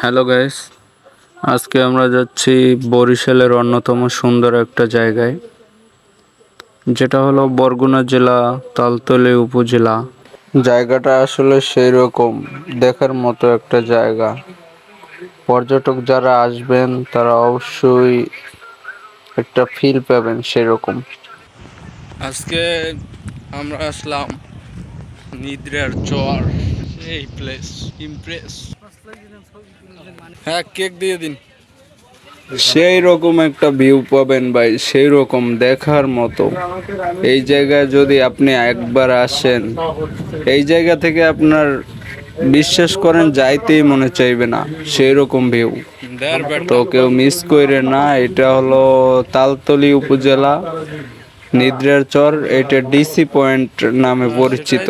Hello guys আজকে আমরা যাচ্ছি বরিশালের অন্যতম সুন্দর একটা জায়গায়, যেটা হলো বরগুনা জেলা, তালতলি উপজেলা। জায়গাটা আসলে সেই রকম দেখার মতো একটা জায়গা। পর্যটক যারা আসবেন, তারা অবশ্যই একটা ফিল পাবেন সেরকম আজকে আমরা আসলাম নিদ্রার চর এই প্লেস ইমপ্রেস হ্যাঁ কেক দিয়ে দিন। সেই রকম একটা ভিউ পাবেন ভাই সেই রকম দেখার মতো। এই জায়গায় যদি আপনি একবার আসেন এই জায়গা থেকে আপনার বিশ্বাস করেন যাইতেই মনে চাইবে না সেই রকম ভিউ তো কেউ মিস করে না এটা হলো তালতলি উপজেলা। নিদ্রার চর এটা ডিসি পয়েন্ট নামে পরিচিত।